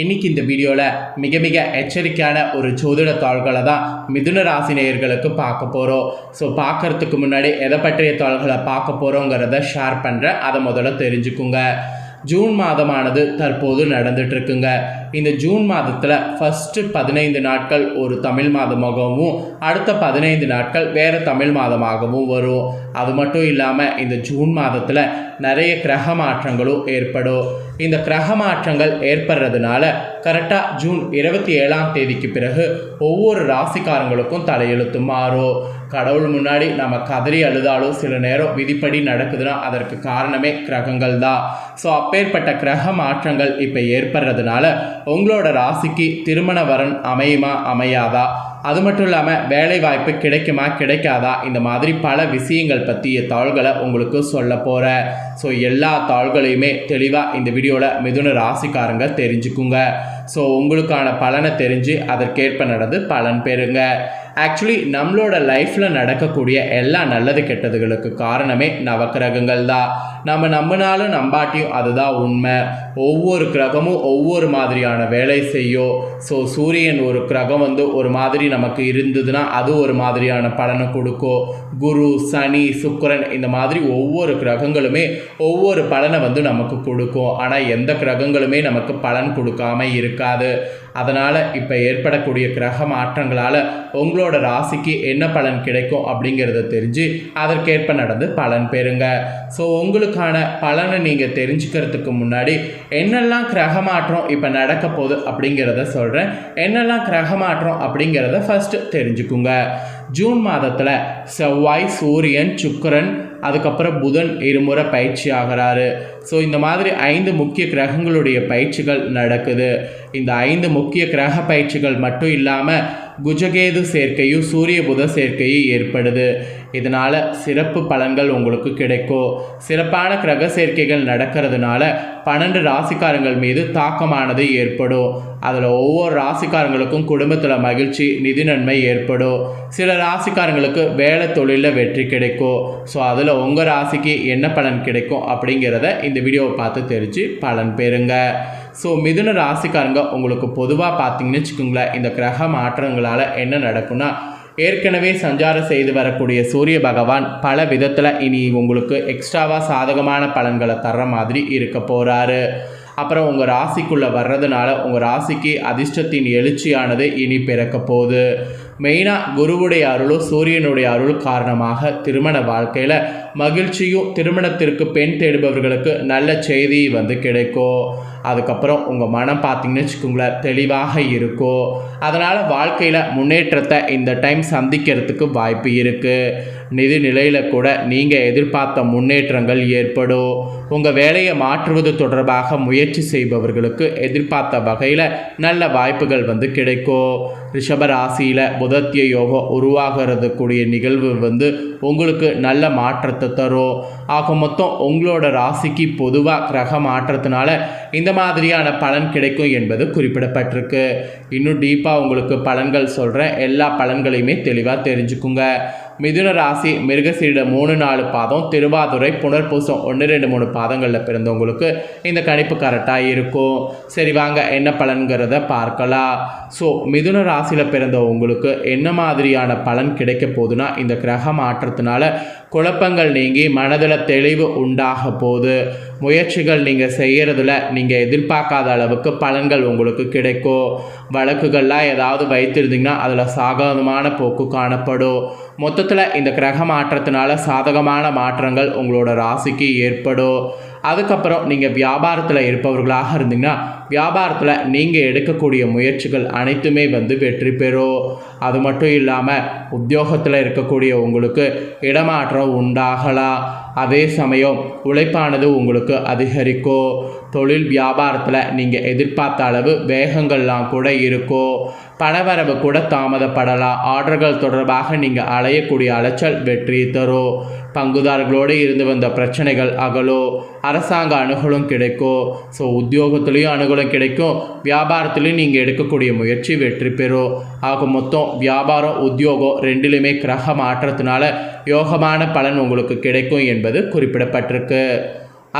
இன்னைக்கு இந்த வீடியோவில் மிக மிக எச்சரிக்கையான ஒரு ஜோதிட தாள்களை தான் மிதுன ராசி நேயர்களுக்கு பார்க்க போகிறோம் ஸோ பார்க்கறதுக்கு முன்னாடி எதை பற்றிய தாள்களை பார்க்க போகிறோங்கிறத ஷேர் பண்ணுறேன் அதை முதல்ல தெரிஞ்சுக்குங்க. ஜூன் மாதமானது தற்போது நடந்துட்டு இருக்குங்க. இந்த ஜூன் மாதத்தில் ஃபஸ்ட்டு பதினைந்து நாட்கள் ஒரு தமிழ் மாதமாகவும் அடுத்த பதினைந்து நாட்கள் வேறு தமிழ் மாதமாகவும் வரும். அது மட்டும் இல்லாமல் இந்த ஜூன் மாதத்தில் நிறைய கிரக மாற்றங்களும் ஏற்படும். இந்த கிரக மாற்றங்கள் ஏற்படுறதுனால கரெக்டாக ஜூன் இருபத்தி ஏழாம் தேதிக்கு பிறகு ஒவ்வொரு ராசிக்காரங்களுக்கும் தலையெழுத்து மாறும். கடவுள் முன்னாடி நம்ம கதறி அழுதாலும் சில நேரம் விதிப்படி நடக்குதுன்னா அதற்கு காரணமே கிரகங்கள் தான் ஸோ அப்பேற்பட்ட கிரக மாற்றங்கள் இப்போ ஏற்படுறதுனால உங்களோட ராசிக்கு திருமண வரன் அமையுமா அமையாதா? அது மட்டும் இல்லாமல் வேலை வாய்ப்பு கிடைக்குமா கிடைக்காதா? இந்த மாதிரி பல விஷயங்கள் பற்றிய தாள்களை உங்களுக்கு சொல்ல போகிறேன் ஸோ எல்லா தாள்களையுமே தெளிவாக இந்த வீடியோவில் மிதுன ராசிக்காரங்க தெரிஞ்சுக்குங்க. ஸோ உங்களுக்கான பலனை தெரிஞ்சு அதற்கேற்ப நடந்து பலன் பெறுங்க. ஆக்சுவலி நம்மளோட லைஃப்பில் நடக்கக்கூடிய எல்லா நல்லது கெட்டதுகளுக்கு காரணமே நவக்கிரகங்கள் தான். நம்ம நம்பினாலும் நம்பாட்டியும் அதுதான் உண்மை. ஒவ்வொரு கிரகமும் ஒவ்வொரு மாதிரியான வேலை செய்யும். ஸோ சூரியன் ஒரு கிரகம் வந்து ஒரு மாதிரி நமக்கு இருந்ததுன்னா அது ஒரு மாதிரியான பலனை கொடுக்கும். குரு சனி சுக்கரன் இந்த மாதிரி ஒவ்வொரு கிரகங்களுமே ஒவ்வொரு பலனை வந்து நமக்கு கொடுக்கும். ஆனால் எந்த கிரகங்களுமே நமக்கு பலன் கொடுக்காம இருக்காது. அதனால் இப்போ ஏற்படக்கூடிய கிரக மாற்றங்களால் உங்களோட ராசிக்கு என்ன பலன் கிடைக்கும் அப்படிங்கிறத தெரிஞ்சு அதற்கேற்ப நடந்து பலன் பெறுங்க. ஸோ உங்களுக்கான பலனை நீங்கள் தெரிஞ்சுக்கிறதுக்கு முன்னாடி என்னெல்லாம் கிரக மாற்றம் இப்போ நடக்க போகுது அப்படிங்கிறத சொல்கிறேன் என்னெல்லாம் கிரக மாற்றம் அப்படிங்கிறத ஃபஸ்ட்டு தெரிஞ்சுக்குங்க. ஜூன் மாதத்தில் செவ்வாய் சூரியன் சுக்கரன் அதுக்கப்புறம் புதன் இருமுறை பயிற்சி ஆகிறாரு. ஸோ இந்த மாதிரி ஐந்து முக்கிய கிரகங்களுடைய பயிற்சிகள் நடக்குது. இந்த ஐந்து முக்கிய கிரக பயிற்சிகள் மட்டும் இல்லாமல் குஜகேது சேர்க்கையும் சூரிய புத சேர்க்கையும் ஏற்படுது. இதனால் சிறப்பு பலன்கள் உங்களுக்கு கிடைக்கும். சிறப்பான கிரக சேர்க்கைகள் நடக்கிறதுனால பன்னெண்டு ராசிக்காரங்கள் மீது தாக்கமானது ஏற்படும். அதில் ஒவ்வொரு ராசிக்காரங்களுக்கும் குடும்பத்தில் மகிழ்ச்சி நிதி நன்மை ஏற்படும். சில ராசிக்காரங்களுக்கு வேலை தொழிலில் வெற்றி கிடைக்கும். ஸோ அதில் உங்கள் ராசிக்கு என்ன பலன் கிடைக்கும் அப்படிங்கிறத இந்த வீடியோவை பார்த்து தெரிஞ்சு பலன் பெறுங்க. ஸோ மிதுன ராசிக்காரங்க உங்களுக்கு பொதுவாக பார்த்தீங்கன்னு வச்சுக்கோங்களேன் இந்த கிரக மாற்றங்களால் என்ன நடக்கும்னா ஏற்கனவே சஞ்சாரம் செய்து வரக்கூடிய சூரிய பகவான் பல விதத்தில் இனி உங்களுக்கு எக்ஸ்ட்ராவாக சாதகமான பலன்களை தர்ற மாதிரி இருக்க போகிறாரு அப்புறம் உங்கள் ராசிக்குள்ளே வர்றதுனால உங்கள் ராசிக்கு அதிர்ஷ்டத்தின் எழுச்சியானது இனி பிறக்க போகுது. மெயினாக குருவுடைய அருளும் சூரியனுடைய அருள் காரணமாக திருமண வாழ்க்கையில் மகிழ்ச்சியும் திருமணத்திற்கு பெண் தேடுபவர்களுக்கு நல்ல செய்தி வந்து கிடைக்கும். அதுக்கப்புறம் உங்கள் மனம் பார்த்தீங்கன்னு வச்சுக்கோங்களேன் தெளிவாக இருக்கும் அதனால் வாழ்க்கையில் முன்னேற்றத்தை இந்த டைம் சந்திக்கிறதுக்கு வாய்ப்பு இருக்குது நிதி நிலையில் கூட நீங்கள் எதிர்பார்த்த முன்னேற்றங்கள் ஏற்படும். உங்கள் வேலையை மாற்றுவது தொடர்பாக முயற்சி செய்பவர்களுக்கு எதிர்பார்த்த வகையில் நல்ல வாய்ப்புகள் வந்து கிடைக்கும். ரிஷப ராசியில் புதத்திய யோகம் உருவாகிறது கூடிய நிகழ்வு வந்து உங்களுக்கு நல்ல மாற்றத்தை தரும். ஆக மொத்தம் உங்களோட ராசிக்கு பொதுவாக கிரக மாற்றத்தினால இந்த மாதிரியான பலன் கிடைக்கும் என்பது குறிப்பிடப்பட்டிருக்கு. இன்னும் டீப்பாக உங்களுக்கு பலன்கள் சொல்கிறேன் எல்லா பலன்களையுமே தெளிவாக தெரிஞ்சுக்குங்க. மிதுன ராசி மிருகசீட மூணு நாலு பாதம் திருவாதுரை புனர்பூசம் ஒன்று ரெண்டு மூணு பாதங்களில் பிறந்தவங்களுக்கு இந்த கணிப்பு கரெக்டாக இருக்கும். சரி வாங்க என்ன பலன்கிறத பார்க்கலாம். ஸோ மிதுன ராசியில் பிறந்தவங்களுக்கு என்ன மாதிரியான பலன் கிடைக்க போகுதுன்னா இந்த கிரக மாற்றத்தினால குழப்பங்கள் நீங்கி மனதில் தெளிவு உண்டாக போது முயற்சிகள் நீங்கள் செய்கிறதுல நீங்கள் எதிர்பார்க்காத அளவுக்கு பலன்கள் உங்களுக்கு கிடைக்கும். வழக்குகள்லாம் ஏதாவது வைத்திருந்தீங்கன்னா அதில் சாதகமான போக்கு காணப்படும். மொத்தத்தில் இந்த கிரக மாற்றத்தினால சாதகமான மாற்றங்கள் உங்களோட ராசிக்கு ஏற்படும். அதுக்கப்புறம் நீங்கள் வியாபாரத்தில் இருப்பவர்களாக இருந்தீங்கன்னா வியாபாரத்தில் நீங்கள் எடுக்கக்கூடிய முயற்சிகள் அனைத்துமே வந்து வெற்றி பெறும். அது மட்டும் இல்லாமல் உத்தியோகத்தில் இருக்கக்கூடிய உங்களுக்கு இடமாற்றம் உண்டாகலாம். அதே சமயம் உழைப்பானது உங்களுக்கு அதிகரிக்கும். தொழில் வியாபாரத்தில் நீங்கள் எதிர்பார்த்த அளவு வேகங்கள்லாம் கூட இருக்கும். பணவரவு கூட தாமதப்படலாம் ஆர்டர்கள் தொடர்பாக நீங்கள் அலையக்கூடிய அலைச்சல் வெற்றி தரும் பங்குதாரர்களோடு இருந்து வந்த பிரச்சனைகள் அகலோ. அரசாங்க அணுகலும் கிடைக்கும் ஸோ உத்தியோகத்துலேயும் அணுகலும் கிடைக்கும் வியாபாரத்துலேயும் நீங்கள் எடுக்கக்கூடிய முயற்சி வெற்றி பெறும் ஆக மொத்தம் வியாபாரம் உத்தியோகம் ரெண்டிலுமே கிரக மாற்றத்தினால யோகமான பலன் உங்களுக்கு கிடைக்கும் என்பது குறிப்பிடப்பட்டிருக்கு.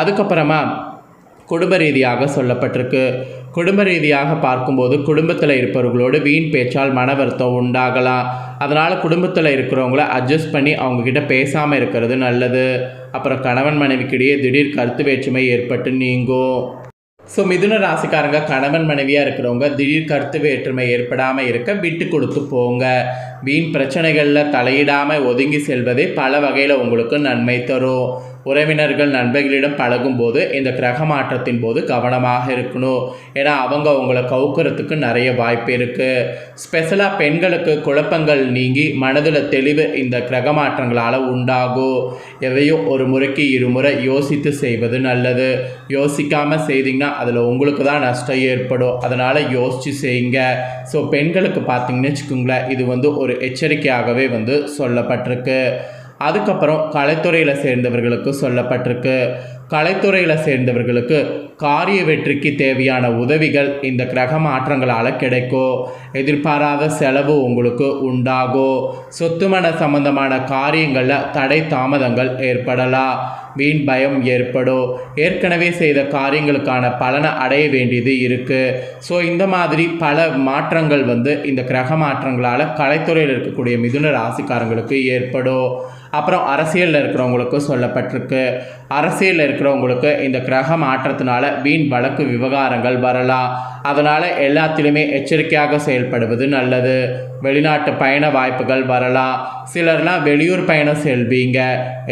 அதுக்கப்புறமா குடும்ப ரீதியாக சொல்லப்பட்டிருக்கு. குடும்ப ரீதியாக பார்க்கும்போது குடும்பத்தில் இருப்பவர்களோடு வீண் பேச்சால் மன வருத்தம் உண்டாகலாம். அதனால் குடும்பத்தில் இருக்கிறவங்கள அட்ஜஸ்ட் பண்ணி அவங்கக்கிட்ட பேசாமல் இருக்கிறது நல்லது. அப்புறம் கணவன் மனைவிக்கிடையே திடீர் கருத்து வேற்றுமை ஏற்பட்டு நீங்கும். ஸோ மிதுன ராசிக்காரங்க கணவன் மனைவியாக இருக்கிறவங்க திடீர் கருத்து வேற்றுமை ஏற்படாமல் இருக்க விட்டு கொடுத்து போங்க. வீண் பிரச்சனைகளில் தலையிடாமல் ஒதுங்கி செல்வதே பல வகையில் உங்களுக்கு நன்மை தரும். உறவினர்கள் நண்பர்களிடம் பழகும்போது இந்த கிரக மாற்றத்தின் போது கவனமாக இருக்கணும். ஏன்னா அவங்க உங்களை கவுக்கிறதுக்கு நிறைய வாய்ப்பு இருக்குது ஸ்பெஷலாக பெண்களுக்கு குழப்பங்கள் நீங்கி மனதில் தெளிவு இந்த கிரக மாற்றங்களால் உண்டாகும். எதையும் ஒரு முறைக்கு இருமுறை யோசித்து செய்வது நல்லது. யோசிக்காமல் செய்தீங்கன்னா அதில் உங்களுக்கு தான் நஷ்டம் ஏற்படும். அதனால் யோசித்து செய்யுங்க. ஸோ பெண்களுக்கு பார்த்தீங்கன்னு வச்சுக்கோங்களேன் இது வந்து ஒரு எச்சரிக்கையாகவே வந்து சொல்லப்பட்டிருக்கு. அதுக்கப்புறம் கலைத்துறையில் சேர்ந்தவர்களுக்கு சொல்லப்பட்டிருக்கு. கலைத்துறையில் சேர்ந்தவர்களுக்கு காரிய வெற்றிக்கு தேவையான உதவிகள் இந்த கிரக மாற்றங்களால் கிடைக்கும். எதிர்பாராத செலவு உங்களுக்கு உண்டாகும். சொத்துமன சம்பந்தமான காரியங்களில் தடை தாமதங்கள் ஏற்படலாம். வீண் பயம் ஏற்படும் ஏற்கனவே செய்த காரியங்களுக்கான பலனை அடைய வேண்டியது இருக்குது ஸோ இந்த மாதிரி பல மாற்றங்கள் வந்து இந்த கிரக மாற்றங்களால் கலைத்துறையில் இருக்கக்கூடிய மிதுன ராசிக்காரங்களுக்கு ஏற்படும் அப்புறம் அரசியலில் இருக்கிறவங்களுக்கு சொல்லப்பட்டிருக்கு. அரசியலில் இருக்கிறவங்களுக்கு இந்த கிரக மாற்றத்தினால வீண் வழக்கு விவகாரங்கள் வரலாம். அதனால் எல்லாத்திலுமே எச்சரிக்கையாக செயல்படுவது நல்லது. வெளிநாட்டு பயண வாய்ப்புகள் வரலாம். சிலர்லாம் வெளியூர் பயணம் செல்வீங்க.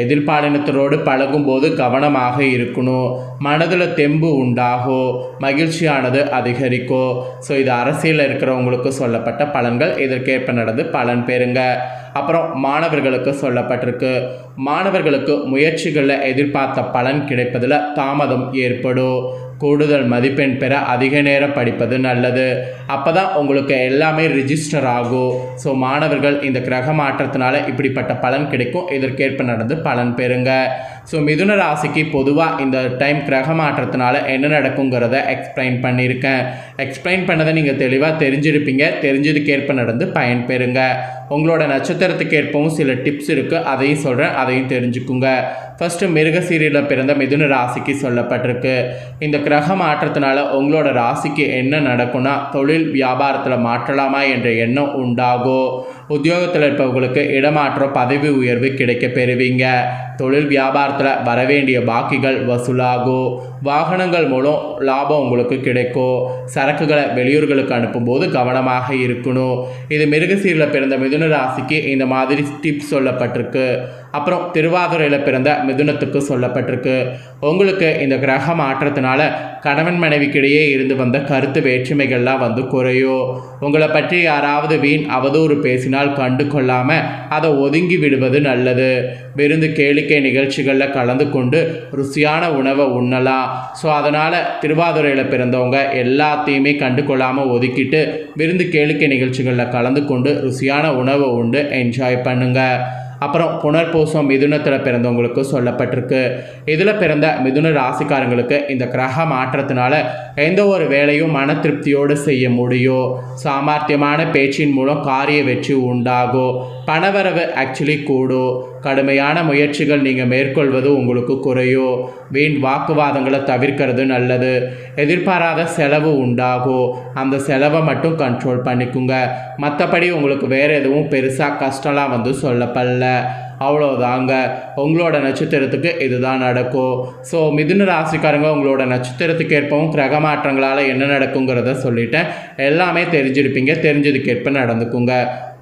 எதிர்பாலினத்தரோடு பழகும்போது கவனமாக இருக்கணும். மனதில் தெம்பு உண்டாகும் மகிழ்ச்சியானது அதிகரிக்கும் ஸோ இது அரசியலில் இருக்கிறவங்களுக்கு சொல்லப்பட்ட பலன்கள். இதற்கேற்ப நடந்து பலன் பெறுங்க. அப்புறம் மாணவர்களுக்கு சொல்லப்பட்டிருக்கு. மாணவர்களுக்கு முயற்சிகளில் எதிர்பார்த்த பலன் கிடைப்பதில் தாமதம் ஏற்படும். கூடுதல் மதிப்பெண் பெற அதிக நேரம் படிப்பது நல்லது. அப்போ தான் உங்களுக்கு எல்லாமே ரிஜிஸ்டர் ஆகும். ஸோ மாணவர்கள் இந்த கிரக மாற்றத்தினால இப்படிப்பட்ட பலன் கிடைக்கும். இதற்கேற்ப நடந்து பலன் பெறுங்க. ஸோ மிதுன ராசிக்கு பொதுவாக இந்த டைம் கிரக மாற்றத்தினால என்ன நடக்குங்கிறத எக்ஸ்பிளைன் பண்ணியிருக்கேன். எக்ஸ்பிளைன் பண்ணதை நீங்கள் தெளிவாக தெரிஞ்சிருப்பீங்க. தெரிஞ்சதுக்கேற்ப நடந்து பயன் பெறுங்க உங்களோட நட்சத்திரத்துக்கு ஏற்பவும் சில டிப்ஸ் இருக்குது அதையும் சொல்கிறேன் அதையும் தெரிஞ்சுக்குங்க. ஃபஸ்ட்டு மிருகசீரியில் பிறந்த மிதுன ராசிக்கு சொல்லப்பட்டிருக்கு. இந்த கிரக மாற்றத்தினால உங்களோட ராசிக்கு என்ன நடக்கும்னா தொழில் வியாபாரத்தில் மாற்றலாமா என்ற எண்ணம் உண்டாகும் உத்தியோகத்தில் இருப்பவங்களுக்கு இடமாற்றம் பதவி உயர்வு கிடைக்க பெறுவீங்க. தொழில் வியாபாரத்தில் வரவேண்டிய பாக்கிகள் வசூலாகும் வாகனங்கள் மூலம் லாபம் உங்களுக்கு கிடைக்கும் சரக்குகளை வெளியூர்களுக்கு அனுப்பும்போது கவனமாக இருக்கணும். இது மிருகசீரில் பிறந்த மிதுன ராசிக்கு இந்த மாதிரி டிப்ஸ் சொல்லப்பட்டிருக்கு. அப்புறம் திருவாதிரையில் பிறந்த மிதுனத்துக்கு சொல்லப்பட்டிருக்கு. உங்களுக்கு இந்த கிரக மாற்றத்தினால கணவன் மனைவிக்கிடையே இருந்து வந்த கருத்து வேற்றுமைகள்லாம் வந்து குறையும் உங்களை பற்றி யாராவது வீண் அவதூறு பேசினால் கண்டு கொள்ளாமல் அதை ஒதுங்கி விடுவது நல்லது. விருந்து கேளிக்கை நிகழ்ச்சிகளில் கலந்து கொண்டு ருசியான உணவை உண்ணலாம். ஸோ அதனால் திருவாதுரையில் பிறந்தவங்க எல்லாத்தையுமே கண்டு கொள்ளாமல் ஒதுக்கிட்டு விருந்து கேளிக்கை நிகழ்ச்சிகளில் கலந்து கொண்டு ருசியான உணவை உண்டு என்ஜாய் பண்ணுங்கள் அப்புறம் புனர்பூசம் மிதுனத்தில் பிறந்தவங்களுக்கு சொல்லப்பட்டிருக்கு. இதில் பிறந்த மிதுன ராசிக்காரங்களுக்கு இந்த கிரக மாற்றத்தினால எந்த ஒரு வேலையும் மன திருப்தியோடு செய்ய முடியும். சாமர்த்தியமான பேச்சின் மூலம் காரிய வெற்றி உண்டாகும். பணவரவு ஆக்சுவலி கூடும். கடுமையான முயற்சிகள் நீங்கள் மேற்கொள்வது உங்களுக்கு குறையும். வீண் வாக்குவாதங்களை தவிர்க்கிறது நல்லது. எதிர்பாராத செலவு உண்டாகும். அந்த செலவை மட்டும் கண்ட்ரோல் பண்ணிக்குங்க. மற்றபடி உங்களுக்கு வேறு எதுவும் பெருசாக கஷ்டம்லாம் வந்து சொல்லப்படல. அவ்வளோதாங்க உங்களோட நட்சத்திரத்துக்கு இதுதான் நடக்கும். ஸோ மிதுன ராசிக்காரங்க உங்களோட நட்சத்திரத்துக்கு ஏற்பவும் கிரக மாற்றங்களால் என்ன நடக்குங்கிறத சொல்லிட்டேன். எல்லாமே தெரிஞ்சிருப்பீங்க தெரிஞ்சதுக்கேற்ப நடந்துக்குங்க.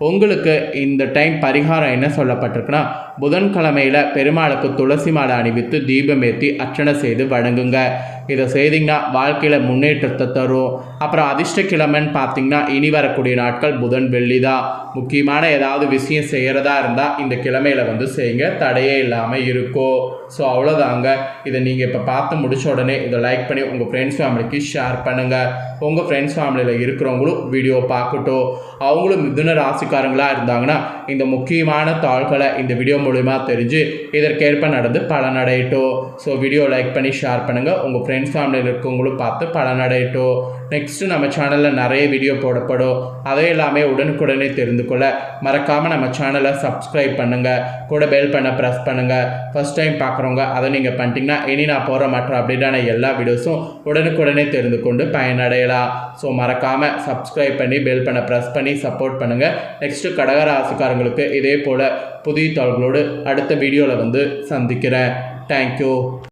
உங்களுக்கு இந்த டைம் பரிகாரம் என்ன சொல்லப்பட்டிருக்குன்னா புதன்கிழமையில் பெருமாளுக்கு துளசி மாலை அணிவித்து தீபம் ஏற்றி அர்ச்சனை செய்து வழங்குங்க. இதை செய்திங்கன்னா வாழ்க்கையில் முன்னேற்றத்தை தரும். அப்புறம் அதிர்ஷ்ட கிழமைன்னு பார்த்தீங்கன்னா இனி வரக்கூடிய நாட்கள் புதன் வெள்ளி தான் முக்கியமான ஏதாவது விஷயம் செய்கிறதா இருந்தால் இந்த கிழமையில் வந்து செய்யுங்க. தடையே இல்லாமல் இருக்கும் ஸோ அவ்வளோதாங்க இதை நீங்கள் இப்போ பார்த்து முடிச்ச உடனே இதை லைக் பண்ணி உங்கள் ஃப்ரெண்ட்ஸ் ஃபேமிலிக்கு ஷேர் பண்ணுங்கள் உங்கள் ஃப்ரெண்ட்ஸ் ஃபேமிலியில் இருக்கிறவங்களும் வீடியோ பார்க்கட்டும். அவங்களும் மிதுன ராசிக்காரங்களாக இருந்தாங்கன்னா இந்த முக்கியமான தாள்களை இந்த வீடியோ மூலிமா தெரிஞ்சு இதற்கேற்ப நடந்து பலனடையட்டும். ஸோ வீடியோ லைக் பண்ணி ஷேர் பண்ணுங்கள் உங்கள் ஃப்ரெண்ட்ஸ் ஃபேமிலியில் இருக்கவங்களும் பார்த்து பலனடையட்டும். நெக்ஸ்ட்டு நம்ம சேனலில் நிறைய வீடியோ போடப்படும். அதை எல்லாமே உடனுக்குடனே தெரிந்து கொள்ள மறக்காமல் நம்ம சேனலை சப்ஸ்கிரைப் பண்ணுங்கள் கூட பெல் பண்ண ப்ரெஸ் பண்ணுங்கள் ஃபஸ்ட் டைம் பார்க்குறவங்க அதை நீங்கள் பண்ணிட்டீங்கன்னா இனி நான் போகிற மற்ற அப்டேட்டான எல்லா வீடியோஸும் உடனுக்குடனே தெரிந்து கொண்டு பயனடையலாம். ஸோ மறக்காமல் சப்ஸ்கிரைப் பண்ணி பெல் பண்ண ப்ரெஸ் பண்ணி சப்போர்ட் பண்ணுங்கள் நெக்ஸ்ட்டு கடகராசிக்காரங்களுக்கு இதே போல் புதிய தாள்களோடு அடுத்த வீடியோவில் வந்து சந்திக்கிறேன். தேங்க்யூ